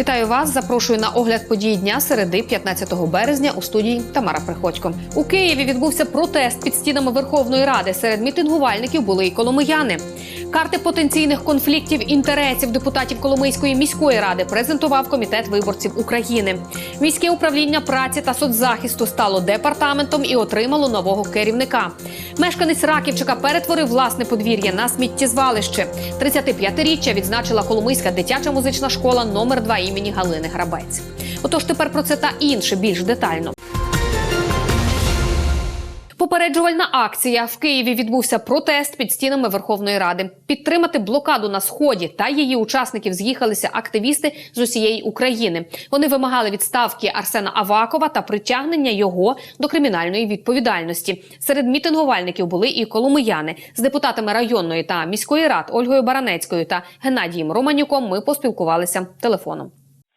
Вітаю вас. Запрошую на огляд подій дня середи 15 березня у студії Тамара Приходько. У Києві відбувся протест під стінами Верховної Ради. Серед мітингувальників були і коломияни. Карти потенційних конфліктів інтересів депутатів Коломийської міської ради презентував комітет виборців України. Міське управління праці та соцзахисту стало департаментом і отримало нового керівника. Мешканець Раківчика перетворив власне подвір'я на сміттєзвалище. 35-річчя відзначила Коломийська дитяча музична школа номер 2 імені Галини Грабець. Отож, тепер про це та інше більш детально. Попереджувальна акція в Києві відбувся протест під стінами Верховної Ради. Підтримати блокаду на сході та її учасників з'їхалися активісти з усієї України. Вони вимагали відставки Арсена Авакова та притягнення його до кримінальної відповідальності. Серед мітингувальників були і коломияни з депутатами районної та міської рад Ольгою Баранецькою та Геннадієм Романюком. Ми поспілкувалися телефоном.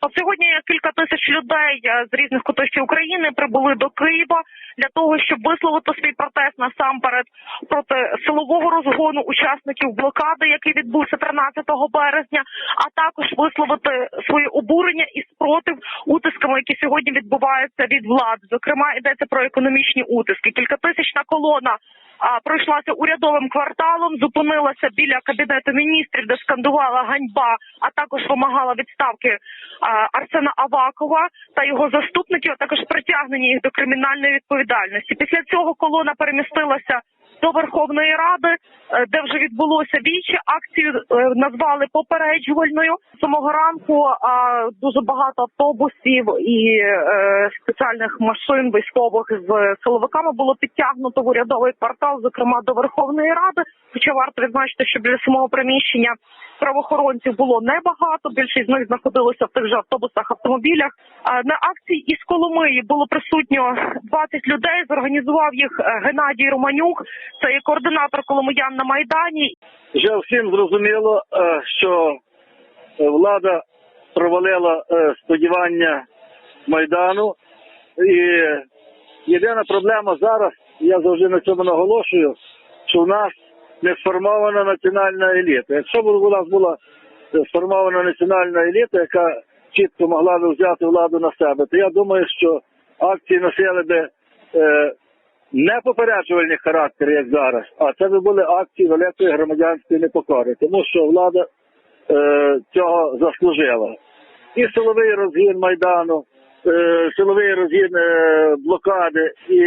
От сьогодні кілька тисяч людей е, з різних куточків України прибули до Києва для того, щоб висловити свій протест насамперед проти силового розгону учасників блокади, який відбувся 13 березня, а також висловити своє обурення і спротив утисками, які сьогодні відбуваються від влад. Зокрема, йдеться про економічні утиски. Кількатисячна колона а, пройшлася урядовим кварталом, зупинилася біля кабінету міністрів, де скандувала ганьба, а також вимагала відставки Арсена Авакова та його заступників, а також притягнення їх до кримінальної відповідальності. Після цього колона перемістилася до Верховної Ради, е, де вже відбулося віче. Акцію е, назвали попереджувальною. Самого ранку а, дуже багато автобусів і е, спеціальних машин військових з силовиками було підтягнуто в урядовий квартал, зокрема до Верховної Ради. Хоча варто відзначити, що біля самого приміщення правоохоронців було небагато. Більшість з них знаходилося в тих же автобусах, автомобілях. На акції із Коломиї було присутньо 20 людей. Зорганізував їх Геннадій Романюк. Це є координатор Коломиян на майдані. Вже всім зрозуміло, е, що влада провалила е, сподівання Майдану. І єдина проблема зараз, я завжди на цьому наголошую, що в нас не сформована національна еліта. Якщо б у нас була е, сформована національна еліта, яка чітко могла би взяти владу на себе, то я думаю, що акції носили би не попереджувальний характер, як зараз, а це би були акції великої громадянської непокори, тому що влада е, цього заслужила. І силовий розгін майдану, е, силовий розгін е, блокади і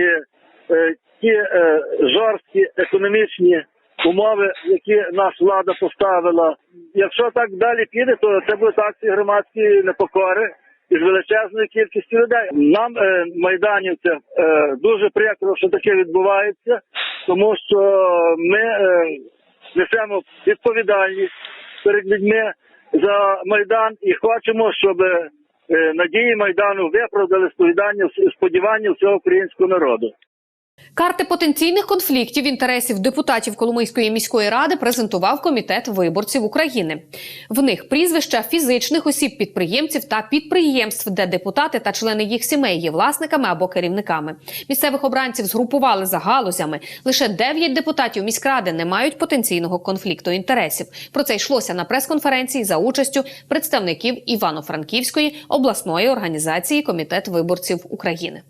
е, ті е, жорсткі економічні умови, які наша влада поставила. Якщо так далі піде, то це будуть акції громадської непокори із величезною кількістю людей. Нам, е, майданівцям, е, дуже прикро, що таке відбувається, тому що ми е, несемо відповідальність перед людьми за майдан і хочемо, щоб надії майдану виправдали сподівання всього українського народу. Карти потенційних конфліктів інтересів депутатів Коломийської міської ради презентував комітет виборців України. В них прізвища фізичних осіб підприємців та підприємств, де депутати та члени їх сімей є власниками або керівниками. Місцевих обранців згрупували за галузями. Лише 9 депутатів міськради не мають потенційного конфлікту інтересів. Про це йшлося на прес-конференції за участю представників Івано-Франківської обласної організації Комітет виборців України.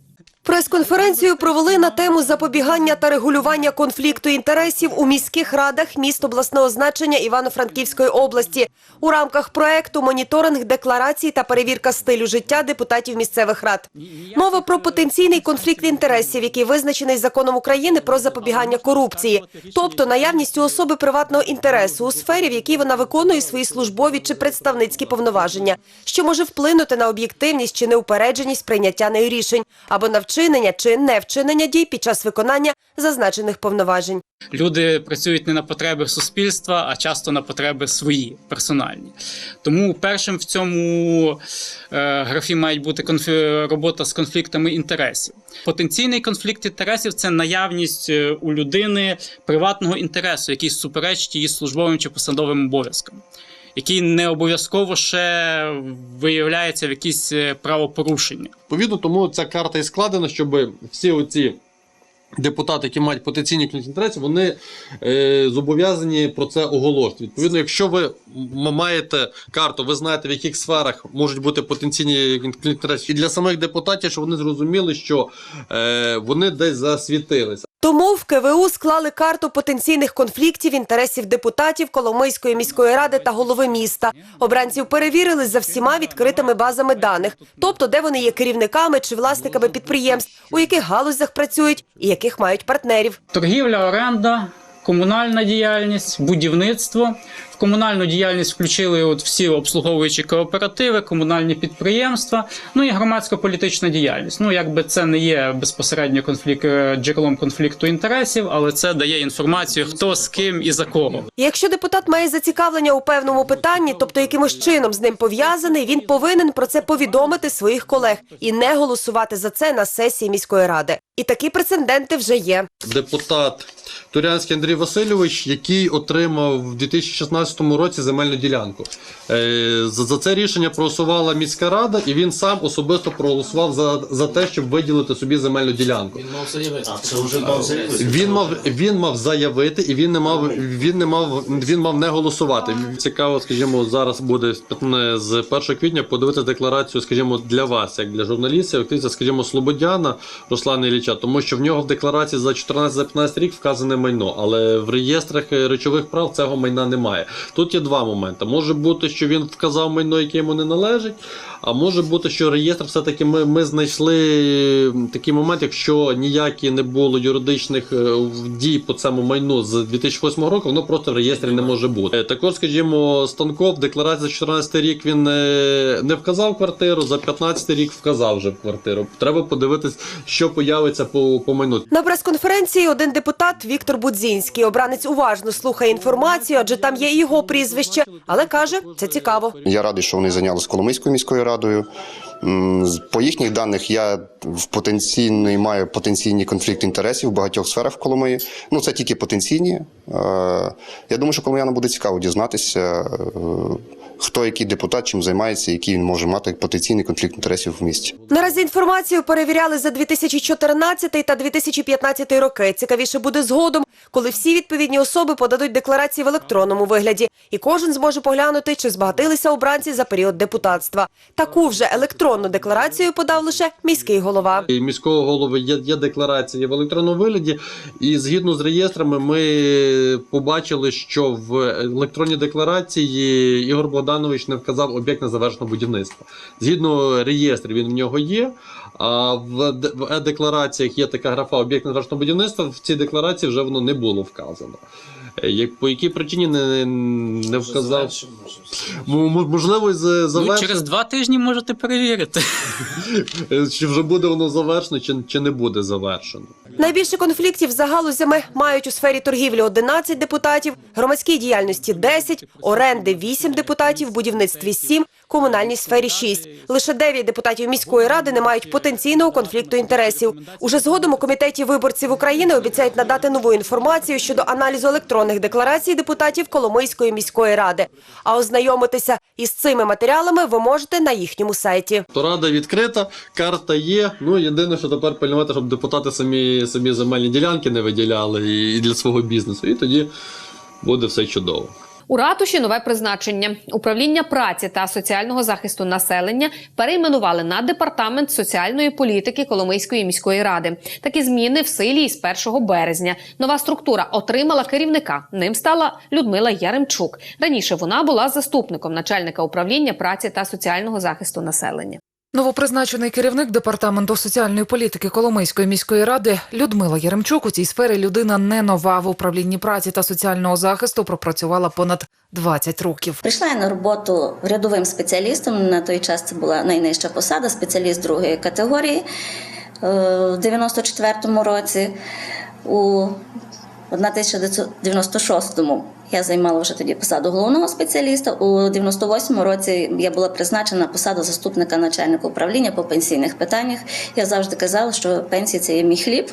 Прес-конференцію провели на тему запобігання та регулювання конфлікту інтересів у міських радах міст обласного значення Івано-Франківської області у рамках проекту моніторинг декларацій та перевірка стилю життя депутатів місцевих рад. Мова про потенційний конфлікт інтересів, який визначений законом України про запобігання корупції, тобто наявність у особи приватного інтересу у сфері, в якій вона виконує свої службові чи представницькі повноваження, що може вплинути на об'єктивність чи неупередженість прийняття нею рішень або на вчинення чи невчинення дій під час виконання зазначених повноважень. Люди працюють не на потреби суспільства, а часто на потреби свої персональні. Тому першим в цьому е, графі має бути конфі- робота з конфліктами інтересів. Потенційний конфлікт інтересів це наявність е, у людини приватного інтересу, який суперечить її службовим чи посадовим обов'язкам. Який не обов'язково ще виявляється в якісь е, правопорушення. Відповідно, тому ця карта і складена, щоб всі оці депутати, які мають потенційні інтересів, вони е, зобов'язані про це оголошувати. Відповідно, якщо ви маєте карту, ви знаєте, в яких сферах можуть бути потенційні конфлікти і для самих депутатів, щоб вони зрозуміли, що е, вони десь засвітилися. Тому в КВУ склали карту потенційних конфліктів інтересів депутатів Коломийської міської ради та голови міста. Обранців перевірили за всіма відкритими базами даних, тобто де вони є керівниками чи власниками підприємств, у яких галузях працюють і яких мають партнерів. Торгівля, оренда, комунальна діяльність, будівництво. В комунальну діяльність включили от всі обслуговуючі кооперативи, комунальні підприємства, ну і громадська політична діяльність. Ну, якби це не є безпосередньо конфлікт е, джерелом конфлікту інтересів, але це дає інформацію, хто з ким і за кого. Якщо депутат має зацікавлення у певному питанні, тобто якимось чином з ним пов'язаний, він повинен про це повідомити своїх колег і не голосувати за це на сесії міської ради. І такі прецеденти вже є. Депутат Турянський Андрій Васильович, який отримав в 2016 році земельну ділянку. Е, За, це рішення проголосувала міська рада, і він сам особисто проголосував за, за те, щоб виділити собі земельну ділянку. А, це вже мав заявити. Він мав він мав заявити, і він не мав він не мав він мав не голосувати. Цікаво, скажімо, зараз буде з 1 квітня подивитися декларацію, скажімо, для вас, як для журналістів, активістів, скажімо, Слободяна Руслана Ілліча, тому що в нього в декларації за 14-15 рік вказане майно, але в реєстрах речових прав цього майна немає. Тут є два моменти. Може бути, що він вказав майно, яке йому не належить. А може бути, що реєстр все-таки ми, ми знайшли такий момент, якщо ніякі не було юридичних е, дій по цьому майну з 2008 року, воно просто в реєстрі не може бути. Е, Також, скажімо, Станков за 2014 рік він е, не вказав квартиру, за 15 рік вказав вже квартиру. Треба подивитись, що появиться по, по майну. На прес-конференції один депутат Віктор Будзінський. Обранець уважно слухає інформацію, адже там є його прізвище, але каже, це цікаво. Я радий, що вони зайнялися Коломийською міською радою. З- По їхніх даних я в потенційний маю потенційні конфлікти інтересів в багатьох сферах в Коломиї. Ну це тільки потенційні. Е, Я думаю, що коломиянам буде цікаво дізнатися, е, хто який депутат чим займається, який він може мати потенційний конфлікт інтересів в місті. Наразі інформацію перевіряли за 2014 та 2015 роки. Цікавіше буде згодом, коли всі відповідні особи подадуть декларації в електронному вигляді, і кожен зможе поглянути, чи збагатилися обранці за період депутатства. Таку вже електронну декларацію подав лише міський голова. І міського голови є, є декларація в електронному вигляді, і згідно з реєстрами, ми побачили, що в електронній декларації Ігор Богданович не вказав об'єкт на завершено будівництво. Згідно реєстрів, він в нього є. А в, е-деклараціях є така графа об'єкт на завершено будівництво. В цій декларації вже воно не було вказано. Е, Як по якій причині не, не вказав? М- Можливо, з Ну, через два тижні можете перевірити. Е, Чи вже буде воно завершено, чи, чи не буде завершено. Найбільше конфліктів за галузями мають у сфері торгівлі 11 депутатів, громадській діяльності 10, оренди 8 депутатів, будівництві 7, комунальній сфері 6. Лише 9 депутатів міської ради не мають потенційного конфлікту інтересів. Уже згодом у комітеті виборців України обіцяють надати нову інформацію щодо аналізу електронних декларацій депутатів Коломийської міської ради. А ознайомитися із цими матеріалами ви можете на їхньому сайті. То рада відкрита, карта є. Ну єдине, що тепер пильнувати, щоб депутати самі, самі земельні ділянки не виділяли і для свого бізнесу. І тоді буде все чудово. У ратуші нове призначення. Управління праці та соціального захисту населення перейменували на департамент соціальної політики Коломийської міської ради. Такі зміни в силі із 1 березня. Нова структура отримала керівника. Ним стала Людмила Яремчук. Раніше вона була заступником начальника управління праці та соціального захисту населення. Новопризначений керівник департаменту соціальної політики Коломийської міської ради Людмила Яремчук у цій сфері людина не нова в управлінні праці та соціального захисту пропрацювала понад 20 років. Прийшла я на роботу рядовим спеціалістом. На той час це була найнижча посада, спеціаліст другої категорії е, в 94-му році. У 1996-му Я займала вже тоді посаду головного спеціаліста. У 98-му році я була призначена на посаду заступника начальника управління по пенсійних питаннях. Я завжди казала, що пенсії це є мій хліб,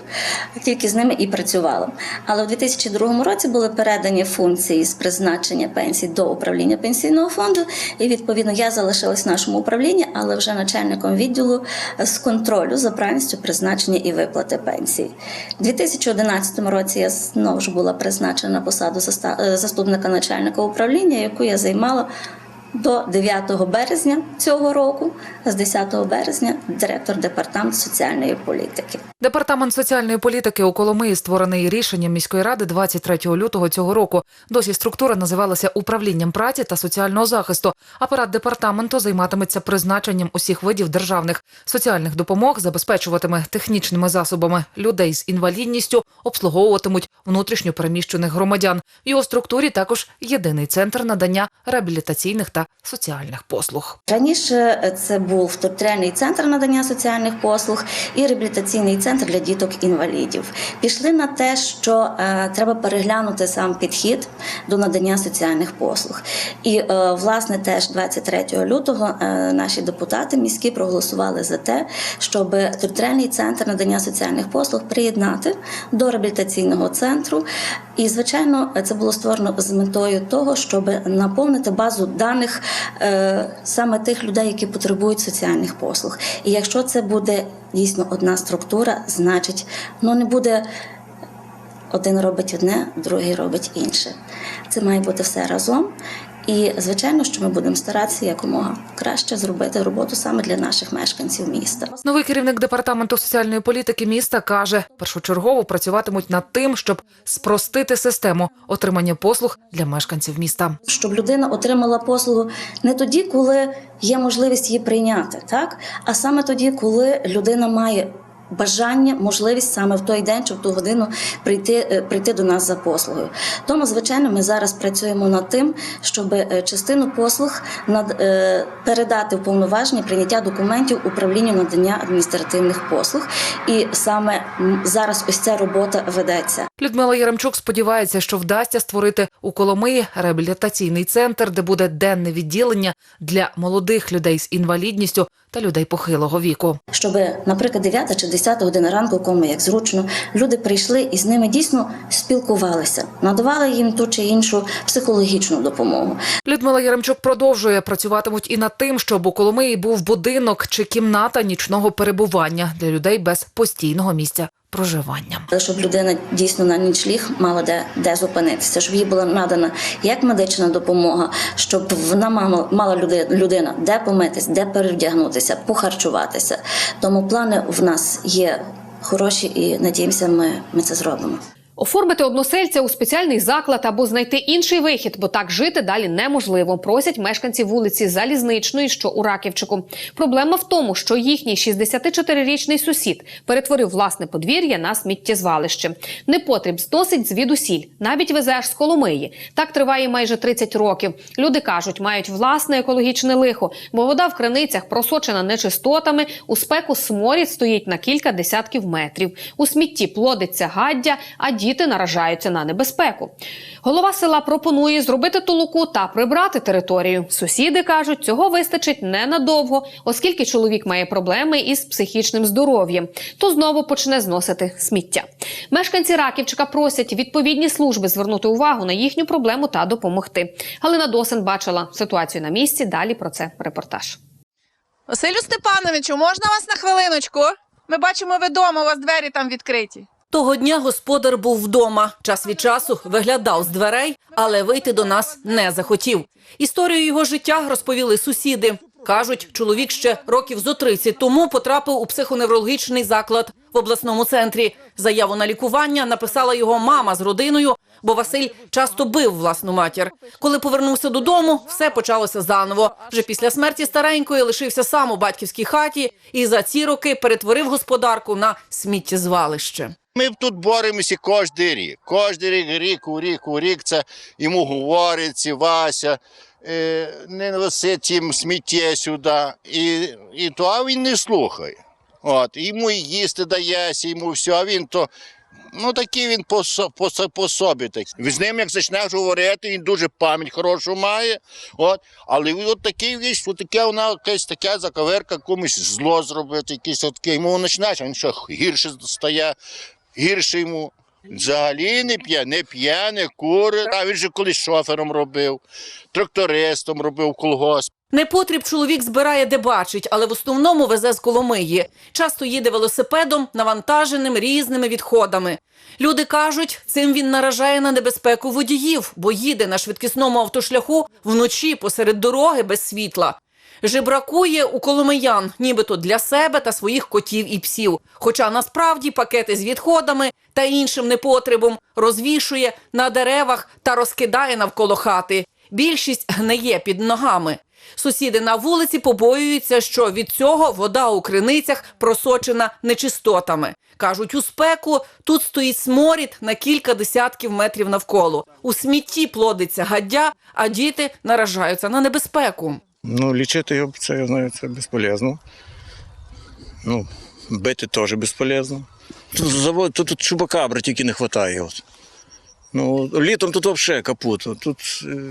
тільки з ними і працювала. Але в 2002 році були передані функції з призначення пенсій до управління пенсійного фонду. І відповідно я залишилась в нашому управлінні, але вже начальником відділу з контролю за правильністю призначення і виплати пенсій. У 2011 році я знову ж була призначена на посаду е, заступника начальника управління, яку я займала до 9 березня цього року, з 10 березня директор департаменту соціальної політики. Департамент соціальної політики у Коломиї створений рішенням міської ради 23 лютого цього року. Досі структура називалася управлінням праці та соціального захисту. Апарат департаменту займатиметься призначенням усіх видів державних соціальних допомог, забезпечуватиме технічними засобами людей з інвалідністю, обслуговуватимуть внутрішньо переміщених громадян. В його структурі також єдиний центр надання реабілітаційних та соціальних послуг. Раніше це був територіальний центр надання соціальних послуг і реабілітаційний центр для діток-інвалідів. Пішли на те, що е, треба переглянути сам підхід до надання соціальних послуг. І е, власне теж 23 лютого е, наші депутати міські проголосували за те, щоб територіальний центр надання соціальних послуг приєднати до реабілітаційного центру. І звичайно, це було створено з метою того, щоб наповнити базу даних е, саме тих людей, які потребують соціальних послуг. І якщо це буде дійсно одна структура, значить ну не буде один робить одне, другий робить інше. Це має бути все разом. І звичайно, що ми будемо старатися якомога краще зробити роботу саме для наших мешканців міста. Новий керівник департаменту соціальної політики міста каже, першочергово працюватимуть над тим, щоб спростити систему отримання послуг для мешканців міста. щоб людина отримала послугу не тоді, коли є можливість її прийняти, так а саме тоді, коли людина має. Бажання, можливість саме в той день чи в ту годину прийти, е, прийти до нас за послугою. Тому, звичайно, ми зараз працюємо над тим, щоб е, частину послуг над, е, передати в повноваження прийняття документів управлінню надання адміністративних послуг. І саме зараз ось ця робота ведеться. Людмила Яремчук сподівається, що вдасться створити у Коломиї реабілітаційний центр, де буде денне відділення для молодих людей з інвалідністю та людей похилого віку. щоб, наприклад, 9 чи 10 година ранку, кому як зручно, люди прийшли і з ними дійсно спілкувалися, надавали їм ту чи іншу психологічну допомогу. Людмила Яремчук продовжує працюватимуть і над тим, щоб у Коломиї був будинок чи кімната нічного перебування для людей без постійного місця проживання. Щоб людина дійсно на нічліг мала де, де зупинитися, щоб їй була надана як медична допомога, щоб вона мала, мала люди- людина де помитись, де перевдягнутися, похарчуватися. Тому плани в нас є хороші і надіємося, ми, ми це зробимо. Оформити односельця у спеціальний заклад або знайти інший вихід, бо так жити далі неможливо. Просять мешканці вулиці Залізничної, що у Раківчику. Проблема в тому, що їхній 64-річний сусід перетворив власне подвір'я на сміттєзвалище. Непотріб зносить звідусіль, навіть везе аж з Коломиї. Так триває майже 30 років. Люди кажуть, мають власне екологічне лихо, бо вода в криницях просочена нечистотами. У спеку сморід стоїть на кілька десятків метрів. У смітті плодиться гаддя, а діти наражаються на небезпеку. Голова села пропонує зробити толоку та прибрати територію. Сусіди кажуть, цього вистачить ненадовго, оскільки чоловік має проблеми із психічним здоров'ям, то знову почне зносити сміття. Мешканці Раківчика просять відповідні служби звернути увагу на їхню проблему та допомогти. Галина Досин бачила ситуацію на місці. Далі про це репортаж. Василю Степановичу, можна вас на хвилиночку? Ми бачимо, ви вдома, у вас двері там відкриті. Того дня господар був вдома. Час від часу виглядав з дверей, але вийти до нас не захотів. Історію його життя розповіли сусіди. Кажуть, чоловік ще років зо 30 тому потрапив у психоневрологічний заклад в обласному центрі. Заяву на лікування написала його мама з родиною, бо Василь часто бив власну матір. Коли повернувся додому, все почалося заново. Вже після смерті старенької лишився сам у батьківській хаті і за ці роки перетворив господарку на сміттєзвалище. Ми тут боремося кожен рік. Кожен рік, рік у рік у рік це йому говорить, Вася, е, не неси тим сміття сюди. І, і то а він не слухає. От, йому і їсти дається, йому все, а він то Ну такий він по, по, по собі. Так. З ним, як почнеш говорити, він дуже пам'ять хорошу має. От. Але от такий віч, от таке вона якась така заковерка, комусь зло зробити, якийсь от такий. Йому починаєш, він ще гірше стає, гірше йому. Взагалі не п'є, не п'є, не курить. А він же колись шофером робив, трактористом робив колгосп. Непотріб чоловік збирає де бачить, але в основному везе з Коломиї. Часто їде велосипедом, навантаженим різними відходами. Люди кажуть, цим він наражає на небезпеку водіїв, бо їде на швидкісному автошляху вночі посеред дороги без світла. Жебракує у коломиян, нібито для себе та своїх котів і псів. Хоча насправді пакети з відходами та іншим непотребом розвішує на деревах та розкидає навколо хати. Більшість гниє під ногами. Сусіди на вулиці побоюються, що від цього вода у криницях просочена нечистотами. Кажуть, у спеку тут стоїть сморід на кілька десятків метрів навколо. У смітті плодиться гаддя, а діти наражаються на небезпеку. Ну, лічити його це я знаю, це безполезно. Ну, бити теж безполезно. Тут завод, тут, тут чубакабри тільки не вистачає. От. Ну, літом тут взагалі капут. Тут, е,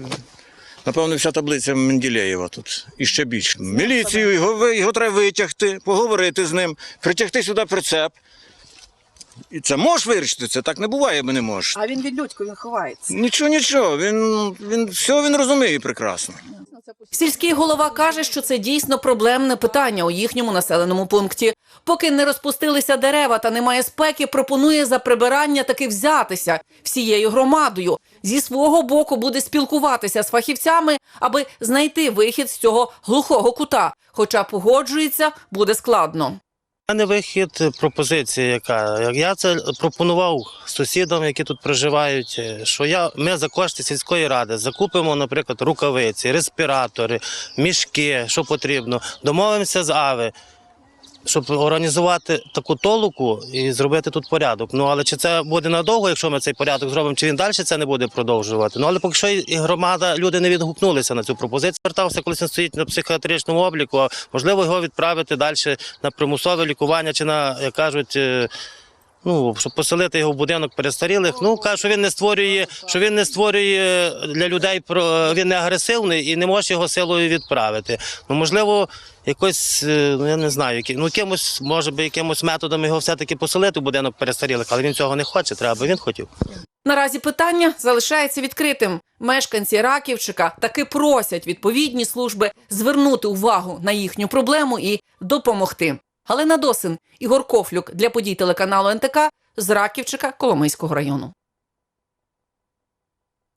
напевно, вся таблиця Менделєєва тут і ще більше. Міліцію, його, його треба витягти, поговорити з ним, притягти сюди прицеп. І це можеш вирішити, це так не буває, бо не можеш. А він від людько, він ховається. Нічого, нічого, він, він все він розуміє прекрасно. Сільський голова каже, що це дійсно проблемне питання у їхньому населеному пункті. Поки не розпустилися дерева та немає спеки, пропонує за прибирання таки взятися всією громадою. Зі свого боку буде спілкуватися з фахівцями, аби знайти вихід з цього глухого кута. Хоча погоджується, буде складно. Мене вихід пропозиція, яка я це пропонував сусідам, які тут проживають, е, що я ми за кошти сільської ради закупимо, наприклад, рукавиці, респіратори, мішки, що потрібно. Домовимося з АВИ, щоб організувати таку толоку і зробити тут порядок. Ну але чи це буде надовго, якщо ми цей порядок зробимо, чи він далі це не буде продовжувати? Ну але поки що і громада люди не відгукнулися на цю пропозицію. Звертався, коли він стоїть на психіатричному обліку. Можливо, його відправити далі на примусове лікування чи на як кажуть. Ну, щоб поселити його в будинок перестарілих. Ну каже, що він не створює, що він не створює для людей він не агресивний і не може його силою відправити. Ну можливо, якось е, ну я не знаю, які ну якимось може би якимось методом його все-таки поселити в будинок перестарілих, але він цього не хоче. Треба, він хотів. Наразі питання залишається відкритим. Мешканці Раківчика таки просять відповідні служби звернути увагу на їхню проблему і допомогти. Галина Досин, Ігор Кофлюк для подій телеканалу НТК з Раківчика Коломийського району.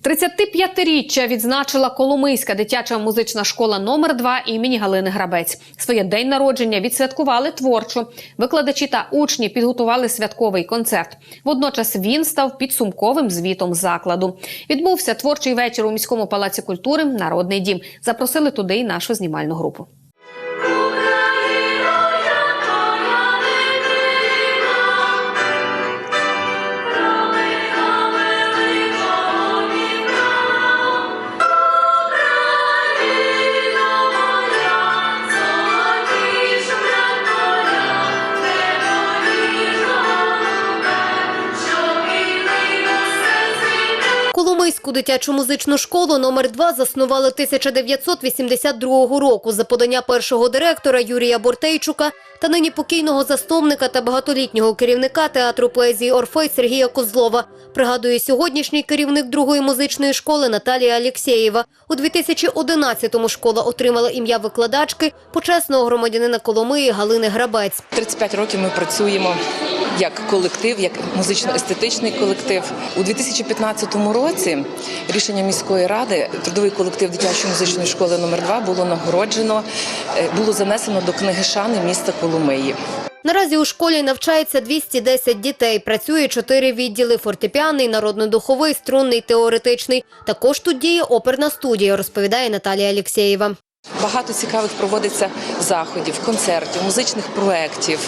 35-річчя відзначила Коломийська дитяча музична школа номер 2 імені Галини Грабець. Своє день народження відсвяткували творчо. Викладачі та учні підготували святковий концерт. Водночас він став підсумковим звітом закладу. Відбувся творчий вечір у міському палаці культури Народний дім. Запросили туди й нашу знімальну групу. Коломийську дитячу музичну школу номер 2 заснували 1982 року за подання першого директора Юрія Бортейчука та нині покійного засновника та багатолітнього керівника театру поезії Орфей Сергія Козлова. Пригадує сьогоднішній керівник другої музичної школи Наталія Алєксєєва. У 2011-му школа отримала ім'я викладачки почесного громадянина Коломиї Галини Грабець. 35 років ми працюємо як колектив, як музично-естетичний колектив. У 2015 році рішення міської ради трудовий колектив дитячої музичної школи номер 2 було нагороджено, е, було занесено до книги шани міста Коломиї. Наразі у школі навчається 210 дітей. Працює чотири відділи: фортепіаний, народно-духовий, струнний, теоретичний. Також тут діє оперна студія, розповідає Наталія Алєксєєва. Багато цікавих проводиться заходів, концертів, музичних проєктів,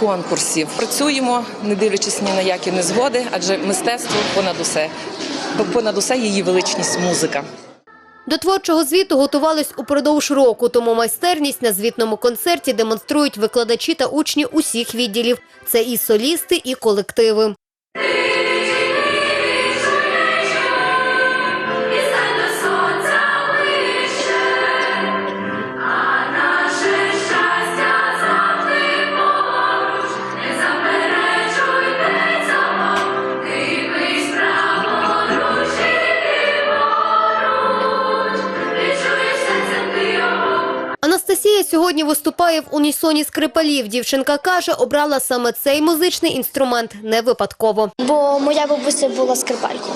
конкурсів. Працюємо, не дивлячись ні на які незгоди, адже мистецтво понад усе. Понад усе її величність музика. До творчого звіту готувались упродовж року, тому майстерність на звітному концерті демонструють викладачі та учні усіх відділів. Це і солісти, і колективи. Сьогодні виступає в унісоні скрипалів. Дівчинка каже, обрала саме цей музичний інструмент не випадково. Бо моя бабуся була скрипалькою.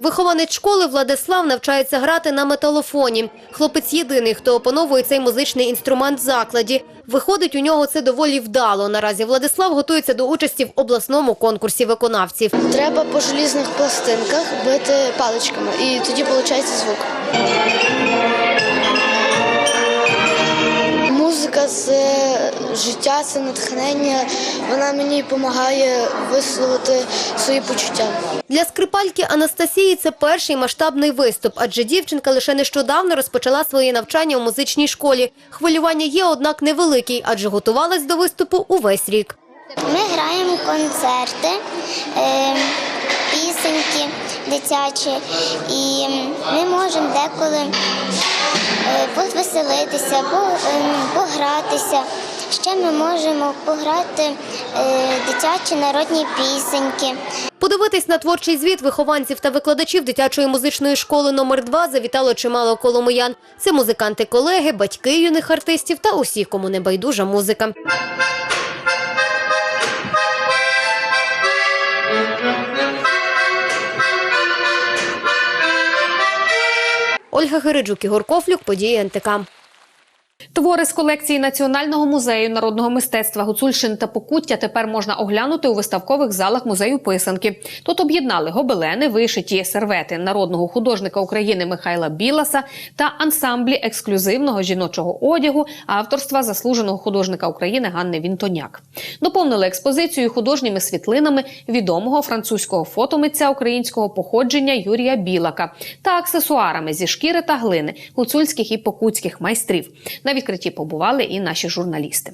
Вихованець школи Владислав навчається грати на металофоні. Хлопець єдиний, хто опановує цей музичний інструмент в закладі. Виходить, у нього це доволі вдало. Наразі Владислав готується до участі в обласному конкурсі виконавців. Треба по желізних пластинках бити паличками, і тоді виходить звук. Музика це життя, це натхнення. Вона мені допомагає висловити свої почуття. Для скрипальки Анастасії це перший масштабний виступ, адже дівчинка лише нещодавно розпочала своє навчання у музичній школі. Хвилювання є, однак невеликий, адже готувалась до виступу увесь рік. Ми граємо концерти, е, пісеньки дитячі, і ми можемо деколи е, повеселитися, по- ем, погратися. Ще ми можемо пограти е, дитячі народні пісеньки. Подивитись на творчий звіт вихованців та викладачів дитячої музичної школи номер 2 завітало чимало коломиян. Це музиканти-колеги, батьки юних артистів та усі, кому не байдужа музика. Ольга Гериджук, Ігор Кофлюк, події НТК. Твори з колекції Національного музею народного мистецтва Гуцульщини та Покуття тепер можна оглянути у виставкових залах музею писанки. Тут об'єднали гобелени, вишиті сервети народного художника України Михайла Біласа та ансамблі ексклюзивного жіночого одягу авторства заслуженого художника України Ганни Вінтоняк. Доповнили експозицію художніми світлинами відомого французького фотомитця українського походження Юрія Білака та аксесуарами зі шкіри та глини гуцульських і покутських майстрів. На відкритті побували і наші журналісти.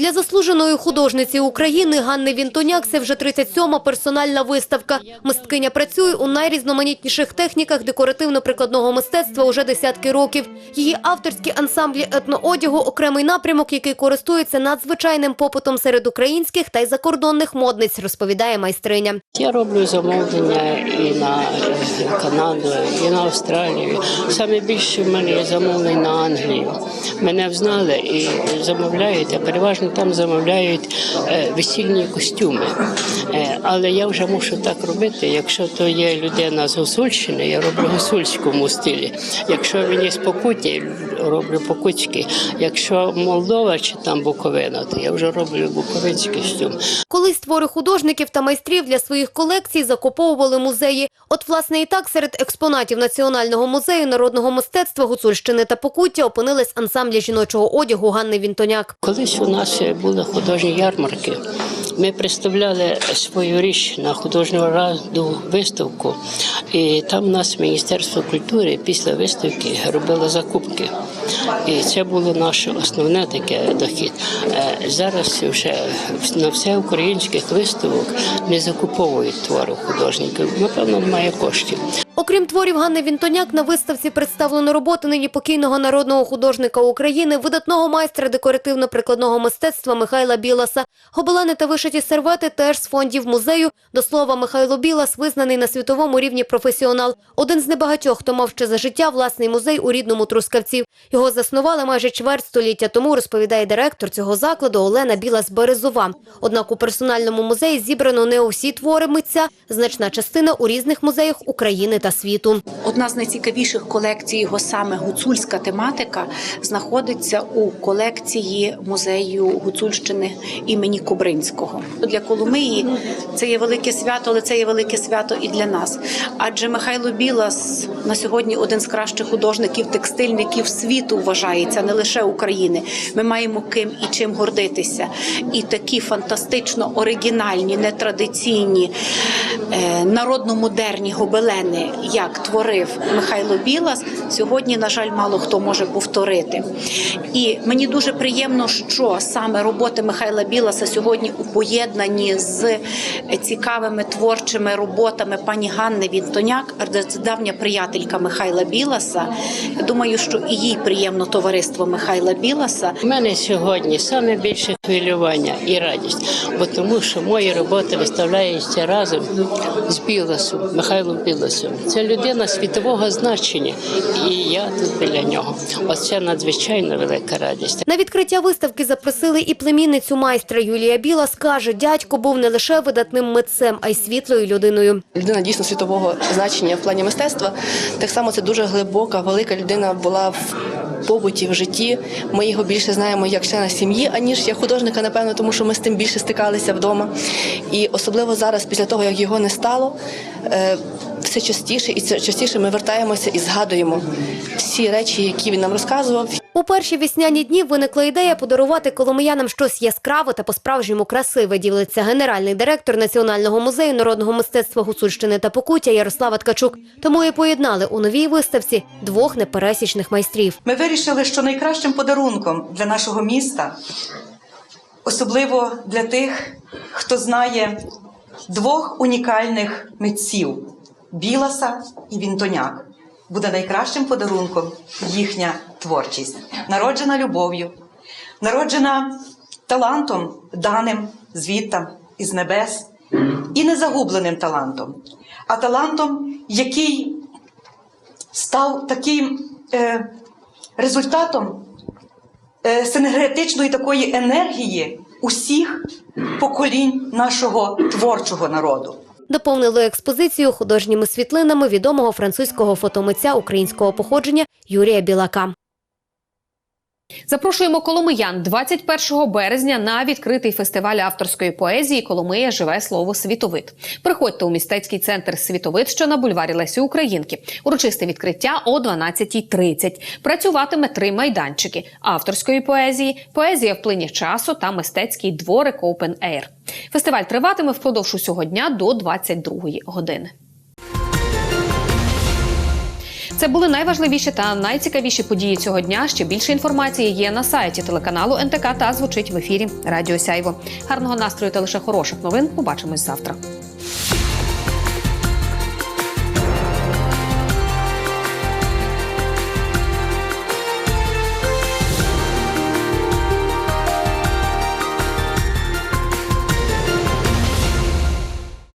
Для заслуженої художниці України Ганни Вінтоняк це вже 37-ма персональна виставка. Мисткиня працює у найрізноманітніших техніках декоративно-прикладного мистецтва уже десятки років. Її авторські ансамблі етноодягу – окремий напрямок, який користується надзвичайним попитом серед українських та й закордонних модниць, розповідає майстриня. Я роблю замовлення і на е, Канаду, і на Австралію. Саме більше в мене замовлень на Англію. Мене взнали і замовляють, а переважно там замовляють е, весільні костюми. Е, Але я вже мушу так робити. Якщо то є людина з Гусульщини, я роблю гусульському стилі. Якщо є з Покуті, роблю покутський. Якщо Молдова чи там Буковина, то я вже роблю буковинський костюм. Колись твори художників та майстрів для своїх колекцій закуповували музеї. От, власне, і так серед експонатів Національного музею народного мистецтва Гуцульщини та Покуття опинились ансамблі жіночого одягу Ганни Вінтоняк. Колись у нас були художні ярмарки. Ми представляли свою річ на художню раду виставку, і там у нас Міністерство культури після виставки робило закупки. І це було наше основне таке дохід. Е, Зараз вже на всеукраїнських виставок не закуповують твори художників. Напевно, немає коштів. Окрім творів Ганни Вінтоняк, на виставці представлено роботи нині покійного народного художника України, видатного майстра декоративно-прикладного мистецтва Михайла Біласа. Гобелени та вишиті сервети теж з фондів музею. До слова, Михайло Білас визнаний на світовому рівні професіонал. Один з небагатьох, хто мав ще за життя власний музей у рідному Трускавці. Його заснували майже чверть століття тому, розповідає директор цього закладу Олена Білас-Березова. Однак у персональному музеї зібрано не усі твори митця, значна частина у різних музеях України та світу. Одна з найцікавіших колекцій його саме гуцульська тематика знаходиться у колекції музею Гуцульщини імені Кобринського. Для Коломиї це є велике свято, але це є велике свято і для нас. Адже Михайло Білас на сьогодні один з кращих художників, текстильників світу вважається, не лише України. Ми маємо ким і чим гордитися. І такі фантастично оригінальні, нетрадиційні, е, народно-модерні гобелени, як творив Михайло Білас, сьогодні, на жаль, мало хто може повторити. І мені дуже приємно, що саме роботи Михайла Біласа сьогодні у поєднанні з цікавими творчими роботами пані Ганни Вінтоняк, давня приятелька Михайла Біласа. Думаю, що і їй приємно товариство Михайла Біласа. У мене сьогодні саме більше хвилювання і радість, бо тому що мої роботи виставляються разом з Білосом, Михайлом Білосом. Це людина світового значення, і я тут біля нього. Оце надзвичайно велика радість. На відкриття виставки запросили і племінницю майстра Юлія Біла. Скаже, дядько був не лише видатним митцем, а й світлою людиною. Людина дійсно світового значення в плані мистецтва. Так само це дуже глибока, велика людина була в побуті, в житті. Ми його більше знаємо як члена сім'ї, аніж як художника, напевно, тому що ми з тим більше стикалися вдома. І особливо зараз, після того як його не стало, е, все частіше і це- частіше ми вертаємося і згадуємо всі речі, які він нам розказував, У перші весняні дні виникла ідея подарувати коломиянам щось яскраве та по-справжньому красиве, ділиться генеральний директор Національного музею народного мистецтва Гуцульщини та Покуття Ярослава Ткачук. Тому і поєднали у новій виставці двох непересічних майстрів. Ми вирішили, що найкращим подарунком для нашого міста, особливо для тих, хто знає двох унікальних митців Біласа і Вінтоняк, буде найкращим подарунком їхня творчість, народжена любов'ю, народжена талантом, даним звідтам із небес, і не загубленим талантом, а талантом, який став таким е, результатом е, синергетичної такої енергії усіх поколінь нашого творчого народу. Доповнили експозицію художніми світлинами відомого французького фотомитця українського походження Юрія Білака. Запрошуємо коломиян 21 березня на відкритий фестиваль авторської поезії Коломия живе слово світовид. Приходьте у містецький центр Світовид, що на бульварі Лесі Українки. Урочисте відкриття о 12.30. Працюватиме три майданчики: авторської поезії, поезія в плині часу та мистецький дворик Open Air. Фестиваль триватиме впродовж усього дня до 22 години. Це були найважливіші та найцікавіші події цього дня. Ще більше інформації є на сайті телеканалу НТК та звучить в ефірі Радіо Сяйво. Гарного настрою та лише хороших новин. Побачимось завтра.